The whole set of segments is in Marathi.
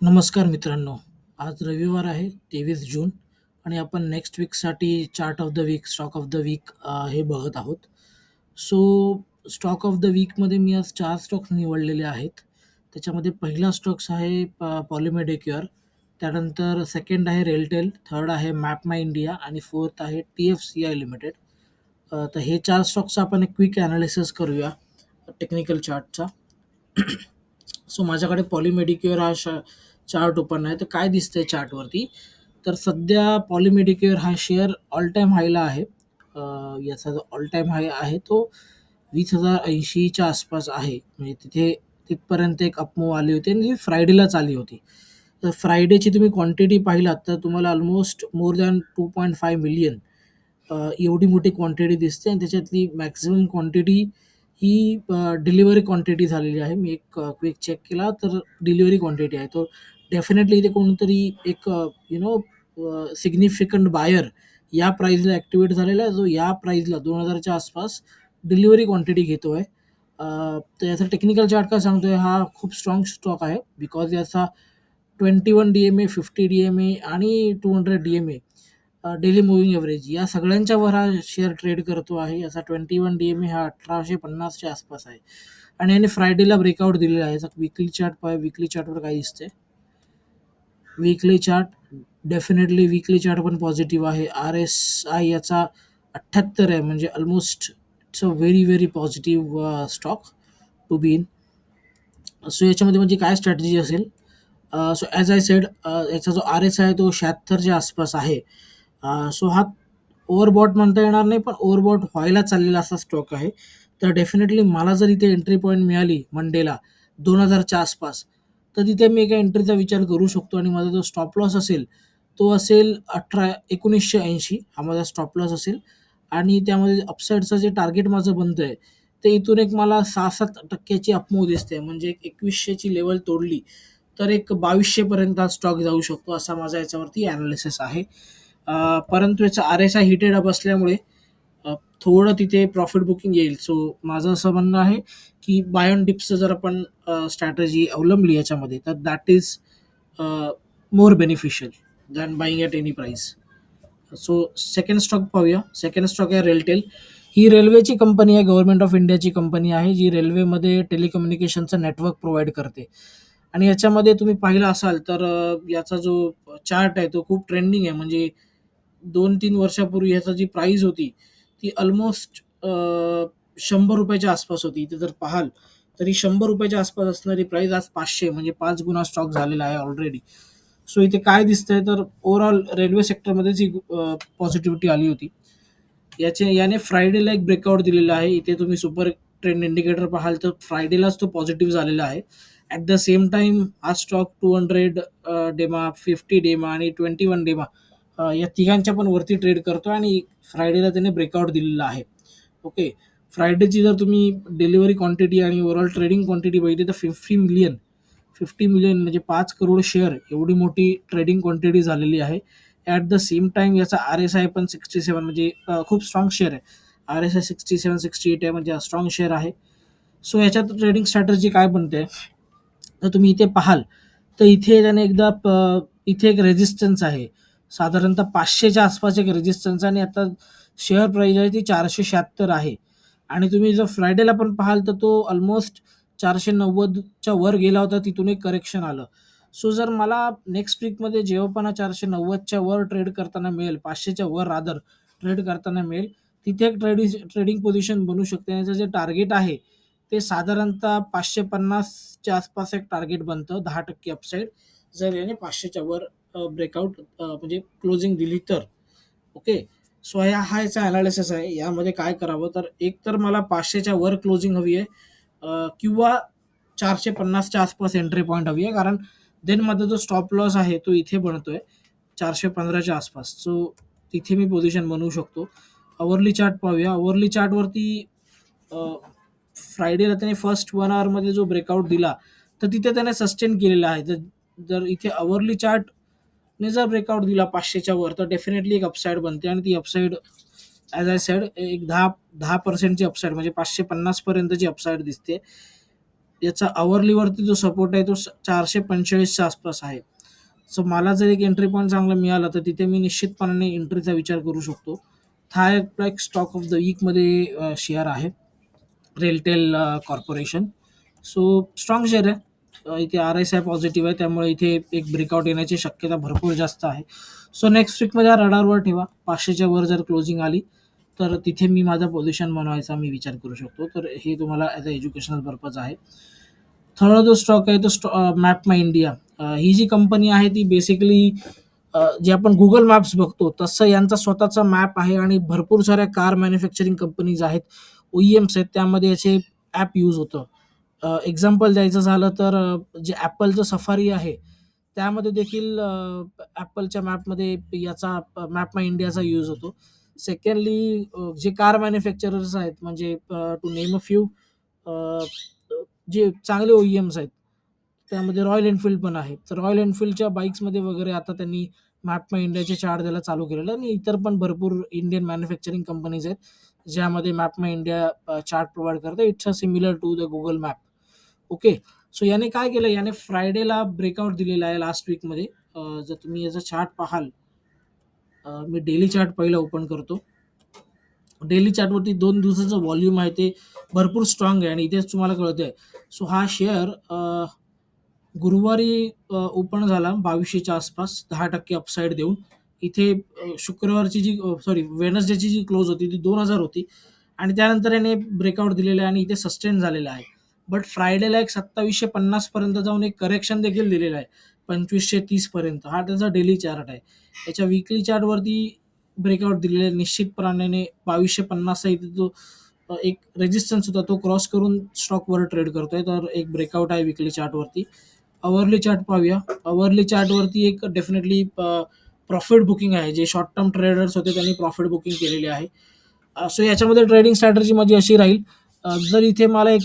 नमस्कार मित्रांनो. आज रविवार आहे तेवीस जून आणि आपण next वीकसाठी chart of the week, stock of the week हे बघत आहोत. सो स्टॉक ऑफ द वीकमध्ये मी आज चार स्टॉक्स निवडलेले आहेत. त्याच्यामध्ये पहिला स्टॉक्स आहे प पॉलिमेडिक्युअर, त्यानंतर सेकंड आहे रेलटेल, थर्ड आहे मॅप माय इंडिया आणि फोर्थ आहे टी-एफ-सी-आय लिमिटेड. तर हे चार स्टॉक्सचा आपण एक क्विक ॲनालिसिस करूया टेक्निकल चार्टचा. सो माझ्याकडे पॉलिमेडिक्युअर हा श चार्ट ओपन आहे. तर काय दिसतंय चार्टवरती, तर सध्या पॉलिमेडिकेअर हा शेअर ऑल टाईम हायला आहे. याचा जो ऑल टाईम हाय आहे तो वीस हजार ऐंशीच्या आसपास आहे. म्हणजे तिथे तिथपर्यंत एक अप आली होती आणि फ्रायडेलाच आली होती. तर फ्रायडेची तुम्ही क्वांटिटी पाहिलात तर तुम्हाला ऑलमोस्ट मोर दॅन 2.5 मिलियन एवढी मोठी क्वांटिटी दिसते आणि त्याच्यातली मॅक्झिमम क्वांटिटी ही डिलिव्हरी क्वांटिटी झालेली आहे. मी एक क्विक चेक केला तर डिलिव्हरी क्वांटिटी आहे. तो डेफिनेटली इथे कोणतरी एक यु नो सिग्निफिकंट बायर या प्राईजला ॲक्टिवेट झालेला आहे, जो या प्राईजला दोन हजारच्या आसपास डिलिव्हरी क्वांटिटी घेतो आहे तर याचा टेक्निकल चार्ट काय सांगतोय, हा खूप स्ट्राँग स्टॉक आहे. बिकॉज याचा twenty one D M A fifty D M A आणि two hundred D M A daily moving average या सगळ्यांच्यावर हा शेअर ट्रेड करतो आहे. याचा 21 डीएमए हा अठराशे पन्नासच्या आसपास आहे आणि याने फ्रायडेला ब्रेकआउट दिलेला आहे. याचा वीकली चार्ट पाय विकली चार्टवर काय दिसतंय. Weekly chart definitely weekly chart पण पॉझिटिव्ह आहे. आर-एस-आय याचा 78 आहे म्हणजे almost it's a very, very positive stock to be in. So याच्यामध्ये म्हणजे काय स्ट्रॅटेजी असेल, सो ॲज आय सेड याचा जो आर-एस-आय आहे तो शहात्तरच्या आसपास आहे. Uh, सो हा ओव्हरबॉट म्हणता येणार नाही, पण ओव्हरबॉट व्हायला चाललेला असा स्टॉक आहे. तर डेफिनेटली मला जर इथे एंट्री पॉईंट मिळाली मंडेला दोन हजारच्या आसपास, तर तिथे मी एका एंट्रीचा विचार करू शकतो आणि माझा जो स्टॉप लॉस असेल, तो असेल 18 1980 हा माझा स्टॉप लॉस असेल आणि त्यामध्ये अपसाईडचं जे टार्गेट माझं बनतंय, ते इथून एक मला 6-7% ची दिसते. म्हणजे एक एकवीसशेची लेवल तोडली, तर एक बावीसशेपर्यंत हा स्टॉक जाऊ शकतो, असा माझा याच्यावरती ॲनालिसिस आहे. परंतु याचा आर-एस-आय हिटेड अप असल्यामुळे थोडं तिथे प्रॉफिट बुकिंग येईल. सो माझं असं म्हणणं आहे, की बाय ऑन डिप्सचं जर आपण स्ट्रॅटजी अवलंबली याच्यामध्ये, तर that is more beneficial than buying at any price. So second stock पाहूया. सेकंड स्टॉक आहे रेलटेल. ही रेल्वेची कंपनी आहे, गव्हर्नमेंट ऑफ इंडियाची कंपनी आहे, जी रेल्वेमध्ये टेलिकम्युनिकेशनचं नेटवर्क प्रोव्हाइड करते आणि याच्यामध्ये तुम्ही पाहिलं असाल तर याचा जो चार्ट आहे तो खूप ट्रेंडिंग आहे. म्हणजे 2-3 वर्षापूर्वी याचा जी प्राईस होती, ती ऑलमोस्ट शंभर रुपयाच्या आसपास होती. इथे जर पाहाल, तर ही ₹100 च्या आसपास असणारी प्राईस आज पाचशे म्हणजे पाच गुणा स्टॉक झालेला आहे ऑलरेडी. सो इथे काय दिसतंय, तर ओव्हरऑल रेल्वे सेक्टरमध्येच ही पॉझिटिव्हिटी आली होती. याचे याने फ्रायडेला एक ब्रेकआउट दिलेला आहे. इथे तुम्ही सुपर ट्रेंड इंडिकेटर पाहाल, तर फ्रायडेलाच तो पॉझिटिव्ह झालेला आहे. ॲट द सेम टाईम हा stock two hundred DEMA, 50 DEMA आणि 21 डेमा या तिघांच्या पण वरती ट्रेड करतो आणि फ्रायडेला त्याने ब्रेकआउट दिलेला आहे. ओके. फ्रायडेची जर तुम्ही डिलिव्हरी क्वांटिटी आणि ओव्हरऑल ट्रेडिंग क्वांटिटी बघितली, तर 50 मिलियन 50 मिलियन म्हणजे पाच करोड शेअर एवढी मोठी ट्रेडिंग क्वांटिटी झालेली आहे. ॲट द सेम टाईम याचा आर-एस-आय पण 67 म्हणजे खूप स्ट्राँग शेअर आहे. आर-एस-आय 67-68 आहे म्हणजे स्ट्रॉंग स्ट्राँग शेअर आहे. सो याच्यात ट्रेडिंग स्ट्रॅटर्जी काय बनते, तर तुम्ही इथे पाहाल, तर इथे त्याने एकदा प इथे एक रेझिस्टन्स आहे. साधारणतः पाचशेच्या आसपास एक रेजिस्टन्स आणि आता शेअर प्राईज आहे ती 476 आहे आणि तुम्ही जर फ्रायडेला पण पाहाल, तर तो ऑलमोस्ट चारशे नव्वदच्या वर गेला होता. तिथून एक करेक्शन आलं. सो जर मला नेक्स्ट वीकमध्ये जेव्हा पण हा 490 च्या वर ट्रेड करताना मिळेल, पाचशेच्या वर रादर ट्रेड करताना मिळेल, तिथे एक ट्रेडिश ट्रेडिंग पोझिशन बनू शकते याचं जे टार्गेट आहे, ते साधारणतः पाचशे पन्नासच्या आसपास एक टार्गेट बनतं 10% अपसाईड जर याने पाचशेच्या वर ब्रेकआउट म्हणजे क्लोजिंग दिली तर. ओके. सो या हा याचा अनालिसिस आहे. यामध्ये काय करावं, तर एक तर मला पाचशेच्या वर क्लोजिंग हवी आहे किंवा चारशे पन्नासच्या आसपास एंट्री पॉईंट हवी आहे. कारण देन माझा जो स्टॉप लॉस आहे, तो इथे बनतोय चारशे पंधराच्या आसपास. सो तिथे मी पोझिशन बनवू शकतो. अवरली चार्ट पाहूया. अवरली चार्टवरती फ्रायडे फ्रायडेला त्याने फर्स्ट वन आवरमध्ये जो ब्रेकआउट दिला, तर तिथे त्याने सस्टेन केलेला आहे. तर जर इथे अवरली ने जर ब्रेकआउट दिला पाचशेच्या वर, तर डेफिनेटली एक अपसाईड बनते. आणि ती अपसाईड ॲज आय सेड एक दहा दहा पर्सेंटची अपसाईड म्हणजे पाचशे पन्नासपर्यंतची अपसाईड दिसते. याचा अवरलीवरती जो सपोर्ट आहे तो चारशे पंचेचाळीसच्या आसपास आहे. सो मला जर एक एंट्री पॉईंट चांगला मिळाला तर तिथे मी निश्चितपणाने एंट्रीचा विचार करू शकतो. हा एक स्टॉक ऑफ द वीकमध्ये शेअर आहे. RailTel corporation so strong share आहे. इथे आर एस आय पॉझिटिव्ह आहे त्यामुळे इथे एक ब्रेकआउट येण्याची शक्यता भरपूर जास्त आहे. सो नेक्स्ट वीकमध्ये हा रडारवर ठेवा. पाचशेच्या वर जर क्लोजिंग आली तर तिथे मी माझा पोझिशन बनवायचा मी विचार करू शकतो. तर हे तुम्हाला ॲज अ एज्युकेशनल पर्पज आहे. थर्ड जो स्टॉक आहे तो स्टॉ मॅप माय इंडिया ही जी कंपनी आहे ती बेसिकली जे आपण गुगल मॅप्स बघतो तसं यांचा स्वतःचा मॅप आहे आणि भरपूर साऱ्या कार मॅन्युफॅक्चरिंग कंपनीज आहेत ओ ई एम्स आहेत त्यामध्ये याचे ॲप यूज होतं. एक्झाम्पल द्यायचं झालं तर अ, जे ॲपलचं सफारी आहे त्यामध्ये देखील ॲपलच्या मॅपमध्ये याचा मॅप माय इंडियाचा यूज होतो. सेकंडली जे कार मॅन्युफॅक्चरर्स आहेत म्हणजे टू नेम अ फ्यू जे चांगले ओ ई एम्स आहेत त्यामध्ये रॉयल एनफिल्ड पण आहे. तर रॉयल एनफिल्डच्या बाईक्समध्ये वगैरे आता त्यांनी मॅप माय इंडियाचे चार्ट द्यायला चालू केलेलं आहे आणि इतर पण भरपूर इंडियन मॅन्युफॅक्चरिंग कंपनीज आहेत ज्यामध्ये map my India chart provide करते. It's a similar to the Google map okay so याने काय केलं? याने फ्रायडेला ब्रेकआउट दिलेला आहे लास्ट वीकमध्ये जर तुम्ही याचा चार्ट पाहाल मी डेली चार्ट पहिला ओपन करतो. डेली चार्टवरती दोन दिवसाचं व्हॉल्यूम आहे ते भरपूर स्ट्रॉंग आहे आणि इथेच तुम्हाला कळतं आहे सो हा शेअर गुरुवारी ओपन झाला बावीसशेच्या आसपास दहा टक्के अपसाईड देऊन. इथे शुक्रवारची जी सॉरी वेनसडेची जी क्लोज होती ती दोन हजार होती. आणि त्यानंतर याने ब्रेकआउट दिलेलं आहे आणि इथे सस्टेन झालेलं आहे. बट फ्रायडेला एक सत्तावीसशे पन्नासपर्यंत जाऊन एक करेक्शन देखील दिलेलं आहे. पंचवीसशे तीसपर्यंत हा त्याचा डेली चार्ट आहे. याच्या विकली चार्टवरती ब्रेकआउट दिलेला आहे. निश्चितपणाने बावीसशे पन्नासचा इथे जो एक रेजिस्टन्स होता. तो क्रॉस करून स्टॉकवर ट्रेड करतोय. तर एक ब्रेकआउट आहे विकली चार्टवरती अवरली चार्ट पाहूया. अवरली चार्टवरती एक डेफिनेटली प्रॉफिट बुकिंग आहे. जे शॉर्ट टर्म ट्रेडर्स होते त्यांनी प्रॉफिट बुकिंग केलेली आहे. सो याच्यामध्ये ट्रेडिंग स्ट्रॅटर्जी माझी अशी राहील. जर इथे मला एक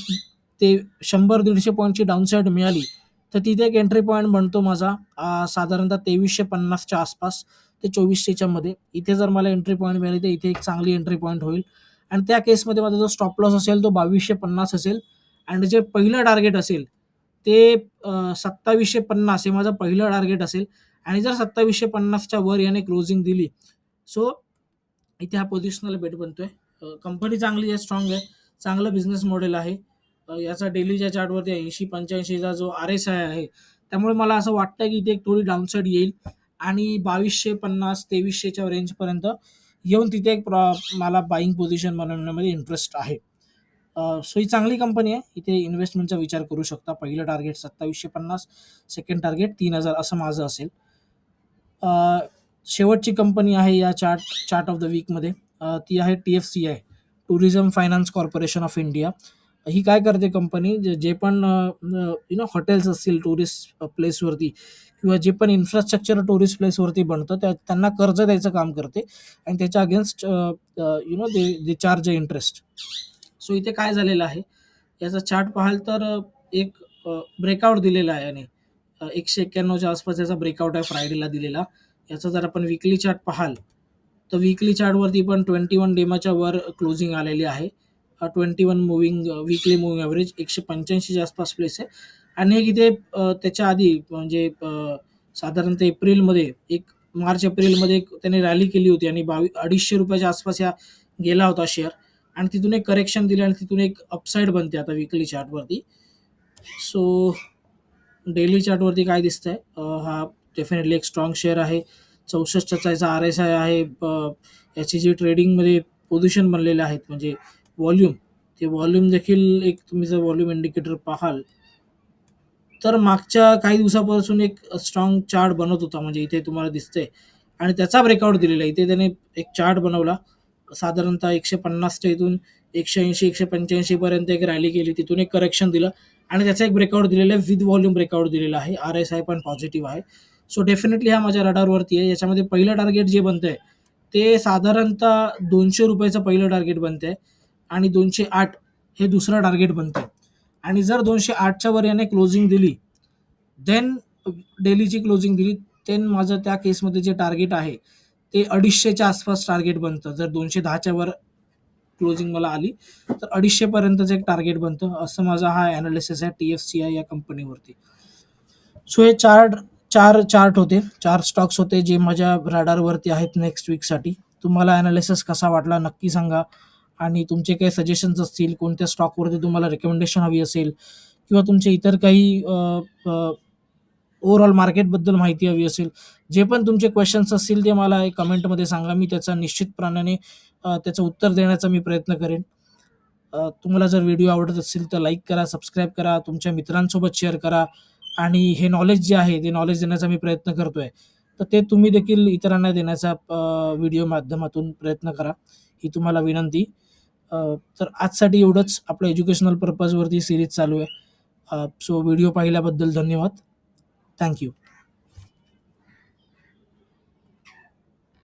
ते शंभर दीडशे पॉईंटची डाऊनसाईड मिळाली तर तिथे एक एंट्री पॉईंट बनतो माझा साधारणतः तेवीसशे पन्नासच्या आसपास ते चोवीसशेच्या मध्ये. इथे जर मला एंट्री पॉईंट मिळाली तर इथे एक चांगली एंट्री पॉईंट होईल. आणि त्या केसमध्ये माझा जो स्टॉप लॉस असेल तो बावीसशे पन्नास असेल. आणि जे पहिलं टार्गेट असेल ते सत्तावीसशे पन्नास हे माझं पहिलं टार्गेट असेल. आणि जर सत्तावीसशे पन्नासच्या वर याने क्लोजिंग दिली सो इथे हा पोझिशनल बेट बनतोय. कंपनी चांगली आहे स्ट्रॉंग आहे चांगलं बिझनेस मॉडेल आहे. याचा डेलीच्या चार्टवरती ऐंशी पंच्याऐंशीचा जो आर एस आय आहे त्यामुळे मला असं वाटतं की इथे एक थोडी डाऊनसाईड येईल आणि बावीसशे पन्नास तेवीसशेच्या रेंजपर्यंत येऊन तिथे एक प्रॉ मला बाईंग पोझिशन बनवण्यामध्ये इंटरेस्ट आहे. सो ही चांगली कंपनी आहे. इथे इन्व्हेस्टमेंटचा विचार करू शकता. पहिलं टार्गेट सत्तावीसशे पन्नास सेकंड टार्गेट तीन हजार असं माझं असेल. शेवटची कंपनी आहे या चार्ट चार्ट ऑफ द वीकमध्ये ती आहे T F C I tourism finance corporation of India ही काय करते कंपनी जे जे पण यु नो हॉटेल्स असतील टुरिस्ट प्लेसवरती किंवा जे पण इन्फ्रास्ट्रक्चर टुरिस्ट प्लेसवरती बनतं त्या त्यांना कर्ज द्यायचं काम करते आणि त्याच्या against you know they they charge interest so इथे काय झालेलं आहे? याचा चार्ट पाहाल तर एक ब्रेकआउट दिलेला आहे याने. एकशे एक्क्याण्णवच्या आसपास याचा ब्रेकआउट आहे फ्रायडेला दिलेला. याचा जर आपण विकली चार्ट पाहाल तर विकली चार्टवरती पण ट्वेंटी वन डेमाच्या वर क्लोजिंग आलेली आहे. Twenty one moving weekly moving average एकशे पंच्याऐंशीच्या आसपास प्लेस आहे. आणि एक इथे त्याच्या आधी म्हणजे साधारणतः एप्रिलमध्ये एक मार्च एप्रिलमध्ये एक त्याने रॅली केली होती आणि बावी अडीचशे रुपयाच्या आसपास या गेला होता शेअर आणि तिथून एक करेक्शन दिलं आणि तिथून एक अपसाईड बनते आता विकली चार्टवरती सो डेली चार्टवरती काय दिसतंय? हा डेफिनेटली एक स्ट्रॉंग शेअर आहे. चौसष्टचा याचा आर एस आय आहे याची जी ट्रेडिंगमध्ये पोझिशन बनलेले आहेत म्हणजे व्हॉल्यूम ते व्हॉल्यूम देखील एक तुम्ही जर व्हॉल्यूम इंडिकेटर पाहाल तर मागच्या काही दिवसापासून एक स्ट्रॉंग चार्ट बनत होता. म्हणजे इथे तुम्हाला दिसतंय. आणि त्याचा ब्रेकआउट दिलेला आहे. इथे त्याने एक चार्ट बनवला. साधारणतः एकशे पन्नासच्या इथून एकशे ऐंशी एकशे पंच्याऐंशीपर्यंत एक रॅली केली. तिथून एक करेक्शन दिलं. आणि त्याचा एक ब्रेकआउट दिलेला आहे. विथ व्हॉल्यूम ब्रेकआउट दिलेला आहे. आर एस आय पण पॉझिटिव्ह आहे. सो डेफिनेटली हा माझ्या रडारवरती आहे. याच्यामध्ये पहिलं टार्गेट जे बनतंय ते साधारणतः दोनशे रुपयाचं पहिलं टार्गेट बनतंय. आणि दोनशे आठ हे दुसरं टार्गेट बनतं आणि जर दोनशे आठच्या वर याने क्लोजिंग दिली देन डेलीची क्लोजिंग दिली देन माझं त्या केसमध्ये जे टार्गेट आहे ते अडीचशेच्या आसपास टार्गेट बनतं. जर दोनशे दहाच्या वर क्लोजिंग मला आली तर अडीचशेपर्यंतचं एक टार्गेट बनतं. असं माझा हा ॲनालिसिस आहे टी एफ सी आय या कंपनीवरती सो हे चार चार चार्ट होते. चार स्टॉक्स होते जे माझ्या रॅडारवरती आहेत नेक्स्ट वीकसाठी तुम्हाला ॲनालिसिस कसा वाटला नक्की सांगा. आणि तुमचे काही सजेशन्स असतील कोणत्या स्टॉकवरती तुम्हाला रेकमेंडेशन हवी असेल किंवा तुमचे इतर काही ओव्हरऑल मार्केटबद्दल माहिती हवी असेल जे पण तुमचे क्वेश्चन्स असतील ते मला कमेंटमध्ये सांगा. मी त्याचा निश्चितप्रमाणे त्याचं उत्तर देण्याचा मी प्रयत्न करेन. तुम्हाला जर व्हिडिओ आवडत असेल तर लाईक करा सबस्क्राईब करा तुमच्या मित्रांसोबत शेअर करा आणि हे नॉलेज जे आहे ते नॉलेज देण्याचा मी प्रयत्न करतो आहे तर ते तुम्ही देखील इतरांना देण्याचा व्हिडिओ माध्यमातून प्रयत्न करा. ही तुम्हाला विनंती. तर आजसाठी एवढंच. आपलं एज्युकेशनल पर्पजवरती सिरीज चालू आहे. सो व्हिडिओ पाहिल्याबद्दल धन्यवाद. थँक्यू